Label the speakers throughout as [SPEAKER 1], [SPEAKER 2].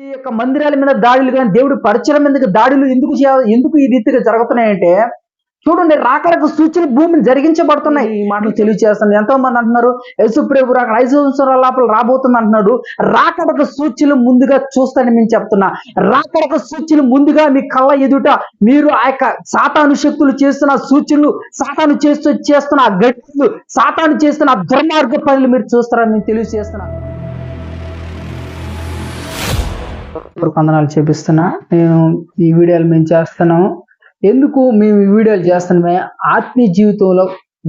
[SPEAKER 1] ఈ యొక్క మందిరాల మీద దాడులు కానీ దేవుడి పరిచయం మీదకి దాడులు ఎందుకు ఎందుకు ఈ రీతిగా జరుగుతున్నాయంటే చూడండి రాకడకు సూచన భూమిని జరిగించబడుతున్నాయి. ఈ మాటలు తెలియజేస్తాను ఎంతో మంది అంటున్నారు యశుప్రేపు రాక ఐదు సంవత్సరాల లోపల రాబోతుంది అంటున్నాడు. రాకడకు సూచనలు ముందుగా చూస్తానని మేము చెప్తున్నా. రాకడకు సూచనలు ముందుగా మీ కళ్ళ ఎదుట మీరు ఆ యొక్క సాతాను శక్తులు చేస్తున్న సూచనలు సాతాను చేస్తూ చేస్తున్న ఆ గట్టులు సాతాను చేస్తున్న దుర్మార్గ పనులు మీరు చూస్తారని నేను తెలియజేస్తున్నాను వందనాలు చేపిస్తున్నా. నేను ఈ వీడియోలు మేము చేస్తున్నాము. ఎందుకు మేము ఈ వీడియోలు చేస్తున్నామే? ఆత్మీయ జీవితంలో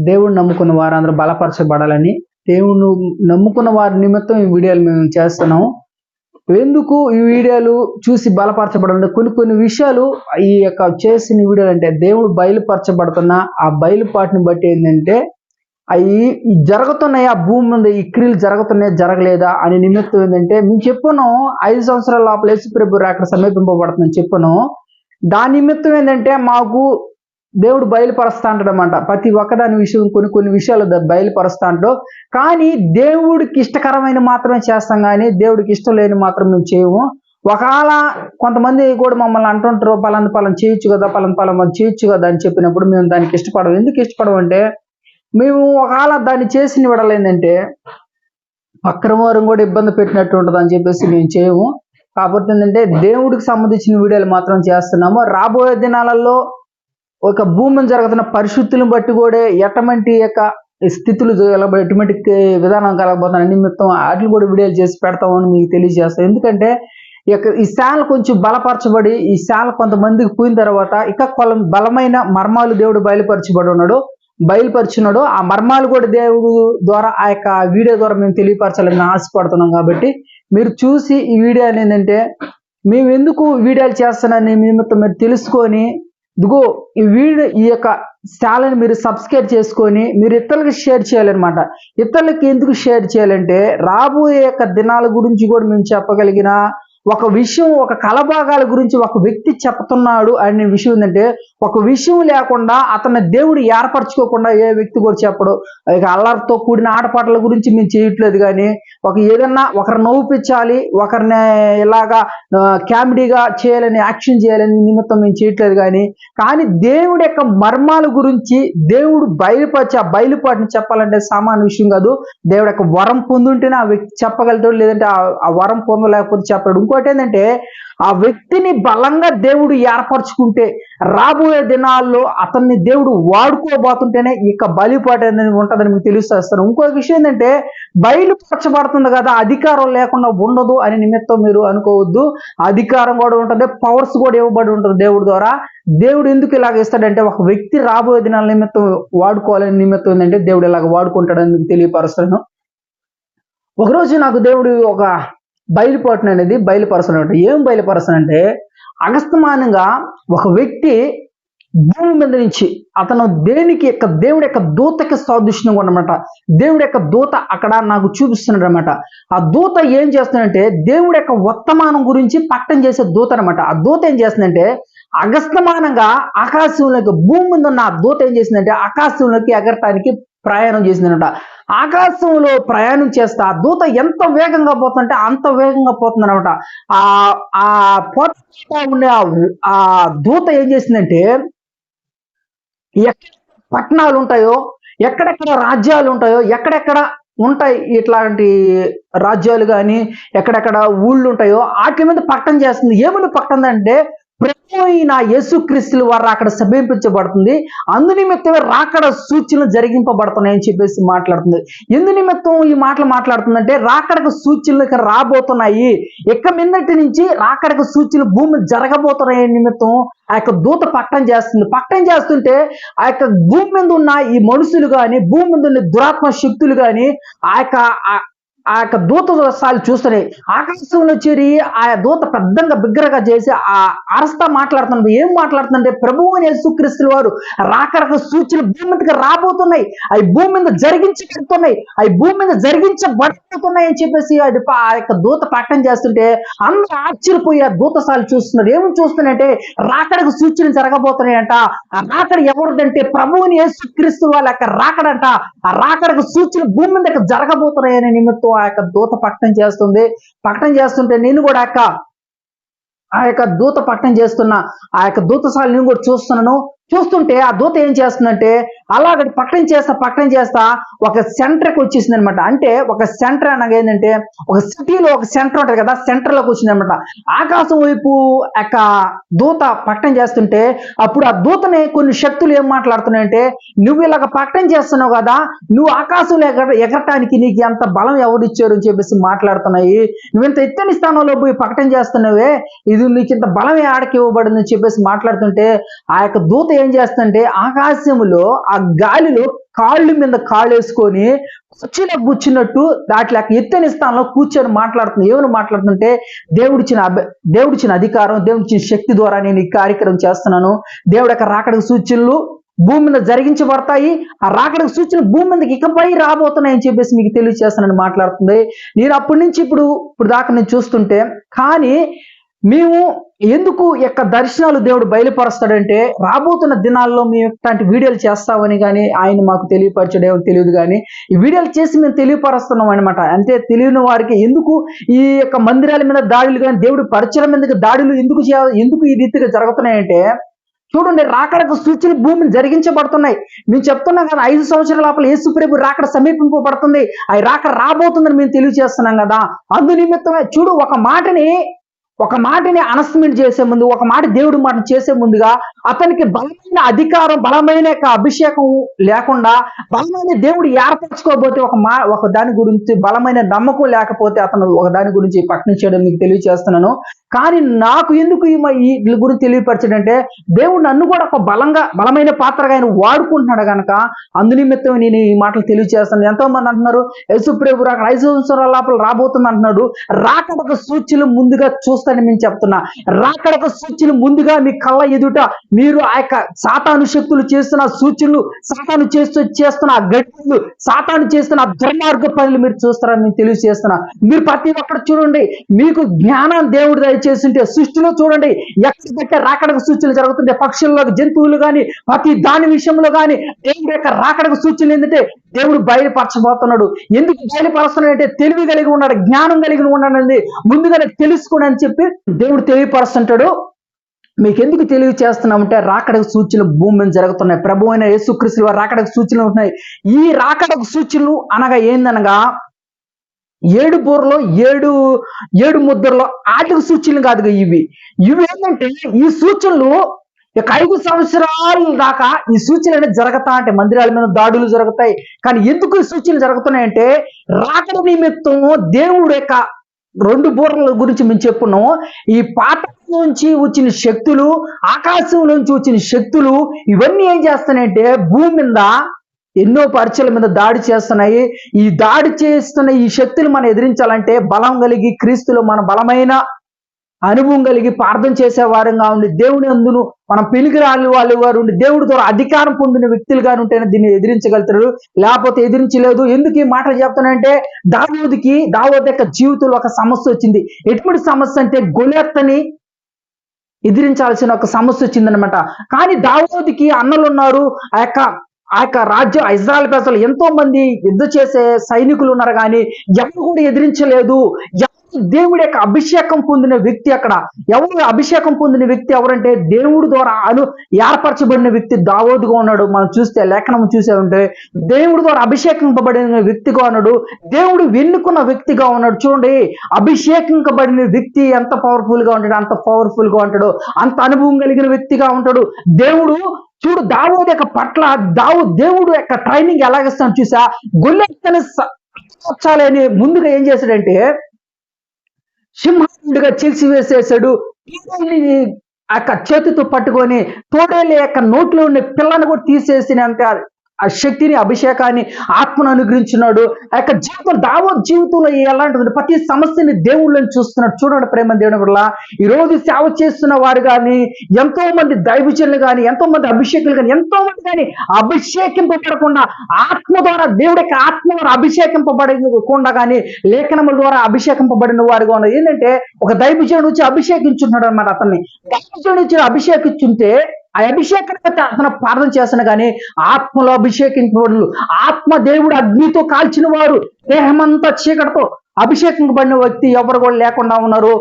[SPEAKER 1] దేవుడు నమ్ముకున్న వారందరూ బలపరచబడాలని దేవుడు నమ్ముకున్న వారి నిమిత్తం ఈ వీడియోలు మేము చేస్తున్నాము. ఎందుకు ఈ వీడియోలు చూసి బలపరచబడాలంటే కొన్ని కొన్ని విషయాలు ఈ యొక్క చేసిన వీడియోలు అంటే దేవుడు బయలుపరచబడుతున్న. ఆ బయలుపాటిని బట్టి ఏంటంటే అవి జరుగుతున్నాయి ఆ భూమి మీద ఈ క్రియలు జరుగుతున్నాయి జరగలేదా అనే నిమిత్తం ఏంటంటే మేము చెప్పాను ఐదు సంవత్సరాల లోపల యేసు ప్రభు అక్కడ సమీపింపబడుతుందని చెప్పాను. దాని నిమిత్తం ఏంటంటే మాకు దేవుడు బయలుపరుస్తా అంటాడనమాట ప్రతి ఒక్కదాని విషయం కొన్ని కొన్ని విషయాలు బయలుపరుస్తా అంటాడు. కానీ దేవుడికి ఇష్టకరమైన మాత్రమే చేస్తాం కానీ దేవుడికి ఇష్టం లేని మాత్రం మేము చేయము. ఒకవేళ కొంతమంది కూడా మమ్మల్ని అంటుంటారు పలాన పలం చేయొచ్చు కదా పలాన పలానా చేయొచ్చు కదా అని చెప్పినప్పుడు మేము దానికి ఇష్టపడము. ఎందుకు ఇష్టపడము అంటే మేము ఒకవేళ దాన్ని చేసిన విడలు ఏంటంటే పక్కన వారం కూడా ఇబ్బంది పెట్టినట్టు ఉంటుంది అని చెప్పేసి మేము చేయము. కాకపోతే ఏంటంటే దేవుడికి సంబంధించిన వీడియోలు మాత్రం చేస్తున్నాము. రాబోయే దినాలలో ఒక భూమిని జరుగుతున్న పరిస్థితులను బట్టి కూడా ఎటువంటి యొక్క స్థితులు ఎటువంటి విధానం కలగబోతున్న నిమిత్తం వాటిని కూడా వీడియోలు చేసి పెడతామని మీకు తెలియజేస్తాం. ఎందుకంటే ఈ ఈ శాల కొంచెం బలపరచబడి ఈ శాల కొంతమందికి పోయిన తర్వాత ఇక కొలం బలమైన మర్మాలు దేవుడు బయలుపరచబడి ఉన్నాడు. బయలుపరిచినాడో ఆ మర్మాలు కూడా దేవుడు ద్వారా ఆ యొక్క వీడియో ద్వారా మేము తెలియపరచాలని ఆశపడుతున్నాం కాబట్టి మీరు చూసి ఈ వీడియోలు ఏంటంటే మేము ఎందుకు వీడియోలు చేస్తానని మిమ్మల్ని మీరు తెలుసుకొని ఇదిగో ఈ వీడియో ఈ యొక్క ఛానల్ని మీరు సబ్స్క్రైబ్ చేసుకొని మీరు ఇతరులకు షేర్ చేయాలన్నమాట. ఇతరులకి ఎందుకు షేర్ చేయాలంటే రాబోయే యొక్క దినాల గురించి కూడా మేము చెప్పగలిగిన ఒక విషయం ఒక కలభాగాల గురించి ఒక వ్యక్తి చెప్తున్నాడు అనే విషయం ఏంటంటే ఒక విషయం లేకుండా అతన్ని దేవుడు ఏర్పరచుకోకుండా ఏ వ్యక్తి కూడా చెప్పడు. ఇక అల్లరితో కూడిన ఆటపాటల గురించి మేము చేయట్లేదు కానీ ఒక ఏదన్నా ఒకరిని నవ్వుపించాలి ఒకరిని ఇలాగా కామెడీగా చేయాలని యాక్షన్ చేయాలని నిమిత్తం మేము చేయట్లేదు కానీ కానీ దేవుడి యొక్క మర్మాల గురించి దేవుడు బయలుపరిచి ఆ బయలుపాటిని చెప్పాలంటే సామాన్య విషయం కాదు. దేవుడు యొక్క వరం పొందుంటేనే ఆ వ్యక్తి చెప్పగలుగుతాడు లేదంటే ఆ- ఆ వరం పొందలేకపోతే చెప్పాడు ఇంకోటి ఏంటంటే ఆ వ్యక్తిని బలంగా దేవుడు ఏర్పరచుకుంటే రాబోయే దినాల్లో అతన్ని దేవుడు వాడుకోబోతుంటేనే ఇక బలిపాటు అనేది ఉంటుందని మీకు తెలుస్తేస్తాను ఇంకో విషయం ఏంటంటే బయలుపరచబడుతుంది కదా అధికారం లేకుండా ఉండదు అని నిమిత్తం మీరు అనుకోవద్దు. అధికారం కూడా ఉంటుంది పవర్స్ కూడా ఇవ్వబడి ఉంటుంది దేవుడి ద్వారా. దేవుడు ఎందుకు ఇలాగ ఇస్తాడంటే ఒక వ్యక్తి రాబోయే దినాల నిమిత్తం వాడుకోవాలని నిమిత్తం ఏంటంటే దేవుడు ఇలాగ వాడుకుంటాడని మీకు తెలియపరుస్తాను. ఒకరోజు నాకు దేవుడు ఒక బయలుపడటం అనేది బయలుపరచడం ఏం బయలుపరచడం అంటే అగస్తమానంగా ఒక వ్యక్తి భూమి మీద నుంచి అతను దేనికి యొక్క దేవుడి యొక్క దూతకి సాదృశ్యంగా ఉన్నమాట దేవుడి యొక్క దూత అక్కడ నాకు చూపిస్తున్నాడు అనమాట ఆ దూత ఏం చేస్తుందంటే దేవుడి యొక్క వర్తమానం గురించి పట్టం చేసే దూత అనమాట ఆ దూత ఏం చేస్తుందంటే అగస్తమానంగా ఆకాశంలోకి భూమి మీద ఉన్న ఆ దూత ఏం చేసిందంటే ఆకాశంలోకి ఎగరటానికి ప్రయాణం చేసిందనమాట ఆకాశంలో ప్రయాణం చేస్తే ఆ దూత ఎంత వేగంగా పోతుందంటే అంత వేగంగా పోతుంది అనమాట ఆ ఆ పోతా ఉండే ఆ- ఆ దూత ఏం చేసిందంటే ఎక్కడ పట్టణాలు ఉంటాయో ఎక్కడెక్కడ రాజ్యాలు ఉంటాయో ఎక్కడెక్కడ ఉంటాయి ఇట్లాంటి రాజ్యాలు కానీ ఎక్కడెక్కడ ఊళ్ళు ఉంటాయో వాటి మీద పట్టం చేస్తుంది. ఏమని పట్టం అంటే ప్రభు అయిన యేసుక్రీస్తుల వారు అక్కడ సమీపించబడుతుంది. అందు నిమిత్తమే రాకడ సూచనలు జరిగింపబడుతున్నాయని చెప్పేసి మాట్లాడుతుంది. ఎందు నిమిత్తం ఈ మాటలు మాట్లాడుతుందంటే రాకడకు సూచనలు ఇక్కడ రాబోతున్నాయి. ఇక మిన్నటి నుంచి రాకడకు సూచనలు భూమి జరగబోతున్నాయి నిమిత్తం ఆ యొక్క దూత పట్టం చేస్తుంది. పట్టం చేస్తుంటే ఆ యొక్క భూమి మీద ఉన్న ఈ మనుషులు కానీ భూమి మీద ఉన్న దురాత్మ శక్తులు కానీ ఆ యొక్క ఆ- యొక్క దూత సార్లు చూస్తున్నాయి ఆకాశంలో చేరి ఆ దూత పెద్దంగా బిగ్గరగా చేసి ఆ అరస్తా మాట్లాడుతున్నది ఏం మాట్లాడుతుందంటే ప్రభువు అని యేసుక్రీస్తుల వారు రాకరక సూచనలు భూమి మీదకి రాబోతున్నాయి. అవి భూమి మీద జరిగించబడుతున్నాయి. అవి భూమి మీద జరిగించబడుతున్నాయి అని చెప్పేసి అది ఆ యొక్క దూత ప్రకటన చేస్తుంటే అందరూ ఆశ్చర్యపోయి ఆ దూత సార్లు చూస్తున్నారు. ఏమి చూస్తున్నాయంటే రాకడకు సూచనలు జరగబోతున్నాయంట. ఆ రాకడ ఎవరిదంటే ప్రభువుని యేసుక్రీస్తు వాళ్ళ యొక్క రాకడంట. ఆ రాకడకు సూచనలు భూమి మీద జరగబోతున్నాయనే నిమిత్తం ఆ యొక్క దూత ప్రకటన చేస్తుంది. ప్రకటన చేస్తుంటే నేను కూడా అక్క ఆ యొక్క దూత పట్టణం చేస్తున్న ఆ యొక్క దూతశాల నేను కూడా చూస్తున్నాను. చూస్తుంటే ఆ దూత ఏం చేస్తుందంటే అలాగ పక్కన చేస్తా పక్కన చేస్తా ఒక సెంటర్కి వచ్చేసింది అనమాట అంటే ఒక సెంటర్ అనగా ఏంటంటే ఒక సిటీలో ఒక సెంటర్ ఉంటుంది కదా సెంటర్లోకి వచ్చింది అనమాట ఆకాశం వైపు యొక్క దూత పట్టణం చేస్తుంటే అప్పుడు ఆ దూతని కొన్ని శక్తులు ఏం మాట్లాడుతున్నాయంటే నువ్వు ఇలాగ పట్టణం చేస్తున్నావు కదా నువ్వు ఆకాశంలో ఎగర ఎగరటానికి నీకు ఎంత బలం ఎవరు ఇచ్చారు అని చెప్పేసి మాట్లాడుతున్నాయి. నువ్వు ఇంత ఎత్తని స్థానంలో పోయి పక్కన చేస్తున్నావే? ఇది నీకు ఇంత బలమే ఆడకి ఇవ్వబడింది అని చెప్పేసి మాట్లాడుతుంటే ఆ యొక్క దూత ఏం చేస్తుంటే ఆకాశంలో ఆ గాలిలో కాళ్ళు మీద కాళ్ళు వేసుకొని కూర్చున్న కూర్చున్నట్టు దాంట్లో ఎత్తని స్థానంలో కూర్చొని మాట్లాడుతుంది. ఏమని మాట్లాడుతుంటే దేవుడిచ్చిన అభి దేవుడిచ్చిన అధికారం దేవుడిచ్చిన శక్తి ద్వారా నేను ఈ కార్యక్రమం చేస్తున్నాను. దేవుడు యొక్క రాకడకు సూచనలు భూమి మీద జరిగించబడతాయి. ఆ రాకడకు సూచనలు భూమి మీదకి ఇకపై రాబోతున్నాయని చెప్పేసి మీకు తెలియజేస్తానని మాట్లాడుతుంది. నేను అప్పటి నుంచి ఇప్పుడు ఇప్పుడు దాకా నేను చూస్తుంటే కానీ మేము ఎందుకు యొక్క దర్శనాలు దేవుడు బయలుపరుస్తాడంటే రాబోతున్న దినాల్లో మేము ఇట్లాంటి వీడియోలు చేస్తామని కానీ ఆయన మాకు తెలియపరచడేమో తెలియదు కానీ ఈ వీడియోలు చేసి మేము తెలియపరుస్తున్నాం అనమాట అంటే తెలియని వారికి ఎందుకు ఈ యొక్క మందిరాల మీద దాడులు కానీ దేవుడి పరిచయం మీదకి దాడులు ఎందుకు చేయాలి ఎందుకు ఈ రీతిగా జరుగుతున్నాయంటే చూడండి రాకడకు సూచన భూమిని జరిగించబడుతున్నాయి. మేము చెప్తున్నాం కదా ఐదు సంవత్సరాల లోపల యేసు ప్రభు రాకడ సమీపింపబడుతుంది. అవి రాకడ రాబోతుందని మేము తెలియజేస్తున్నాం కదా. అందు నిమిత్తమే చూడు ఒక మాటని ఒక మాటని అనౌన్స్మెంట్ చేసే ముందు ఒక మాట దేవుడు మాట చేసే ముందుగా అతనికి బలమైన అధికారం బలమైన అభిషేకం లేకుండా బలమైన దేవుడు ఏర్పరచుకోబోతే ఒక మా ఒక దాని గురించి బలమైన నమ్మకం లేకపోతే అతను ఒక దాని గురించి పక్కన చేయడం మీకు తెలియజేస్తున్నాను కానీ నాకు ఎందుకు ఈ గురించి తెలియపరచడంటే దేవుడు నన్ను కూడా ఒక బలంగా బలమైన పాత్రగా ఆయన వాడుకుంటున్నాడు కనుక అందు నిమిత్తం నేను ఈ మాటలు తెలియచేస్తాను ఎంతో మంది అంటున్నారు యశుప్రేపు రాక ఐదు సంవత్సరాల లోపల రాబోతుంది అంటున్నాడు రాకడకు సూచనలు ముందుగా చూస్తానని మేము చెప్తున్నా. రాకడక సూచనలు ముందుగా మీ కళ్ళ ఎదుట మీరు ఆ యొక్క సాతాను శక్తులు చేస్తున్న సూచనలు సాతాను చేస్తూ చేస్తున్న గడ్డలు సాతాను చేస్తున్న దుర్మార్గ పనులు మీరు చూస్తారని నేను తెలియజేస్తున్నా. మీరు ప్రతి ఒక్కరు చూడండి. మీకు జ్ఞానం దేవుడు దయచేస్తుంటే సృష్టిలో చూడండి. ఎక్కడికక్కడ రాకడక సూచనలు జరుగుతుంటే పక్షుల్లో జంతువులు కానీ ప్రతి దాని విషయంలో కానీ దేవుడి యొక్క రాకడక సూచనలు ఏంటంటే దేవుడు బయలుపరచబోతున్నాడు. ఎందుకు బయలుపరుస్తున్నాడు అంటే తెలివి కలిగి ఉన్నాడు జ్ఞానం కలిగి ఉన్నాడని ముందుగానే తెలుసుకోండి అని చెప్పి చెప్పి దేవుడు తెలియపరుస్తుంటాడు. మీకు ఎందుకు తెలియచేస్తున్నామంటే రాకడకు సూచనలు భూమి మీద జరుగుతున్నాయి. ప్రభు అయిన యేసుక్రీస్తు రాకడకు సూచనలు ఉంటున్నాయి. ఈ రాకడకు సూచనలు అనగా ఏందనగా ఏడు బూరలో ఏడు ఏడు ముద్రలో ఆటకు సూచనలు కాదు ఇవి. ఇవి ఏంటంటే ఈ సూచనలు ఇక ఐదు సంవత్సరాల దాకా ఈ సూచనలు అనేది జరుగుతా అంటే మందిరాల మీద దాడులు జరుగుతాయి. కానీ ఎందుకు ఈ సూచనలు జరుగుతున్నాయంటే రాకడ నిమిత్తం దేవుడు యొక్క రెండు బూరల గురించి మేము చెప్పున్నాము. ఈ పాట నుంచి వచ్చిన శక్తులు ఆకాశం నుంచి వచ్చిన శక్తులు ఇవన్నీ ఏం చేస్తున్నాయంటే భూమి మీద ఎన్నో పరిచయల మీద దాడి చేస్తున్నాయి. ఈ దాడి చేస్తున్న ఈ శక్తులు మనం ఎదిరించాలంటే బలం కలిగి క్రీస్తులు మన బలమైన అనుభవం కలిగి ప్రార్థన చేసే వారంగా ఉండి దేవుని అందును మనం పిలిగిరాని వాళ్ళు వారు ఉండి దేవుడి ద్వారా అధికారం పొందిన వ్యక్తులుగా ఉంటేనే దీన్ని ఎదిరించగలుగుతారు. లేకపోతే ఎదిరించలేదు. ఎందుకు ఈ మాటలు చెప్తానంటే దావోదికి దావోద్ యొక్క జీవితంలో ఒక సమస్య వచ్చింది. ఎటువంటి సమస్య అంటే గొలెత్తని ఎదిరించాల్సిన ఒక సమస్య వచ్చిందనమాట కానీ దావోదికి అన్నలు ఉన్నారు. ఆ యొక్క ఆ యొక్క రాజ్యం ఇజ్రాయల్ ప్రజలు ఎంతో మంది యుద్ధ చేసే సైనికులు ఉన్నారు కానీ ఎవరు కూడా ఎదిరించలేదు. దేవుడి యొక్క అభిషేకం పొందిన వ్యక్తి అక్కడ ఎవరు అభిషేకం పొందిన వ్యక్తి ఎవరంటే దేవుడి ద్వారా అను ఏర్పరచబడిన వ్యక్తి దావోదుగా ఉన్నాడు మనం చూస్తే లేఖనం చూసే ఉంటే దేవుడి ద్వారా అభిషేకింపబడిన వ్యక్తిగా ఉన్నాడు దేవుడు వెన్నుకున్న వ్యక్తిగా ఉన్నాడు చూడండి అభిషేకింపబడిన వ్యక్తి ఎంత పవర్ఫుల్గా ఉంటాడు అంత పవర్ఫుల్గా ఉంటాడు అంత అనుభవం కలిగిన వ్యక్తిగా ఉంటాడు దేవుడు చూడు దావోదు యొక్క పట్ల దావు దేవుడు యొక్క ట్రైనింగ్ ఎలాగిస్తాను చూసా గొల్లెత్తని అని ముందుగా ఏం చేశాడంటే సింహాలుడిగా చిలిసి వేసేసాడు. ఆ యొక్క చేతితో పట్టుకొని తోడేలి యొక్క నోట్లో ఉండే పిల్లను కూడా తీసేసినంత ఆ శక్తిని అభిషేకాన్ని ఆత్మను అనుగ్రహించున్నాడు ఆ యొక్క జీవితం దావో జీవితంలో ఎలాంటిది ప్రతి సమస్యని దేవుళ్ళని చూస్తున్నాడు. చూడండి ప్రేమ దేవుని వల్ల ఈ రోజు సేవ చేస్తున్న వారు కానీ ఎంతో మంది దైవజనులు కానీ ఎంతో మంది అభిషేకులు కానీ ఎంతో మంది కానీ అభిషేకింపబడకుండా ఆత్మ ద్వారా దేవుడి యొక్క ఆత్మ ద్వారా అభిషేకింపబడకుండా కానీ లేఖనముల ద్వారా అభిషేకింపబడిన వారుగా ఉన్నారు ఏంటంటే ఒక దైవజనుడు వచ్చి అభిషేకించున్నాడు అనమాట అతన్ని. దైవజనుడు వచ్చి అభిషేకించుంటే ఆ అభిషేకాన్ని అతను ప్రార్థన చేస్తున్నా కానీ ఆత్మలో అభిషేకించబడు ఆత్మ దేవుడు అగ్నితో కాల్చిన వారు దేహమంతా చీకటితో అభిషేకింపబడిన వ్యక్తి ఎవరు కూడా లేకుండా ఉన్నారు.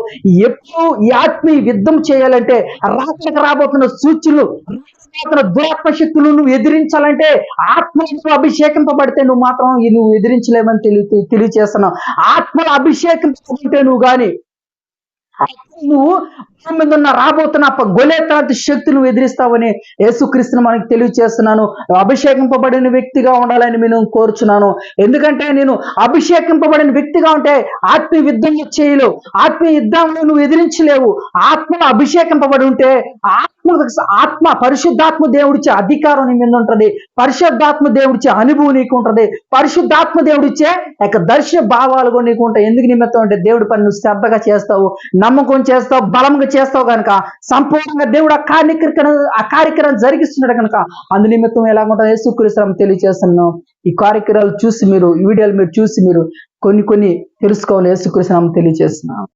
[SPEAKER 1] ఎప్పుడు ఈ ఆత్మీయ యుద్ధం చేయాలంటే రాక్షకు రాబోతున్న సూచనలు దురాత్మ శక్తులు నువ్వు ఎదిరించాలంటే ఆత్మలో అభిషేకింపబడితే నువ్వు మాత్రం నువ్వు ఎదిరించలేమని తెలియ తెలియచేస్తున్నావు. ఆత్మలో అభిషేకింపబడితే నువ్వు కానీ నువ్వు భూమి మీద ఉన్న రాబోతున్న గొలేతాంతి శక్తి నువ్వు ఎదిరిస్తావని యేసుక్రీస్తుని మనకి తెలియచేస్తున్నాను. అభిషేకింపబడిన వ్యక్తిగా ఉండాలని నేను కోరుచున్నాను. ఎందుకంటే నేను అభిషేకింపబడిన వ్యక్తిగా ఉంటే ఆత్మీయ యుద్ధం చేయలేవు. ఆత్మీయ యుద్ధంలో నువ్వు ఎదిరించలేవు. ఆత్మ అభిషేకింపబడి ఉంటే ఆత్మ ఆత్మ పరిశుద్ధాత్మ దేవుడిచ్చే అధికారం నీ మీద ఉంటుంది. పరిశుద్ధాత్మ దేవుడిచ్చే అనుభవం నీకు ఉంటుంది. పరిశుద్ధాత్మ దేవుడిచ్చే యొక్క దర్శన భావాలు కూడా నీకు ఉంటాయి. ఎందుకు నిమిత్తం అంటే దేవుడి పని నువ్వు శ్రద్ధగా చేస్తావు. నమ్మకం చేస్తావు బలంగా చేస్తావు కనుక సంపూర్ణంగా దేవుడు ఆ కార్యక్రమం ఆ కార్యక్రమం జరిగిస్తున్నాడు కనుక అందు నిమిత్తం ఎలాగుంటుంది యేసుక్రీస్తు తెలియజేస్తున్నాను ఈ కార్యక్రమాలు చూసి మీరు ఈ వీడియోలు మీరు చూసి మీరు కొన్ని కొన్ని తెలుసుకోవాలి యేసుక్రీస్తు తెలియజేస్తున్నాను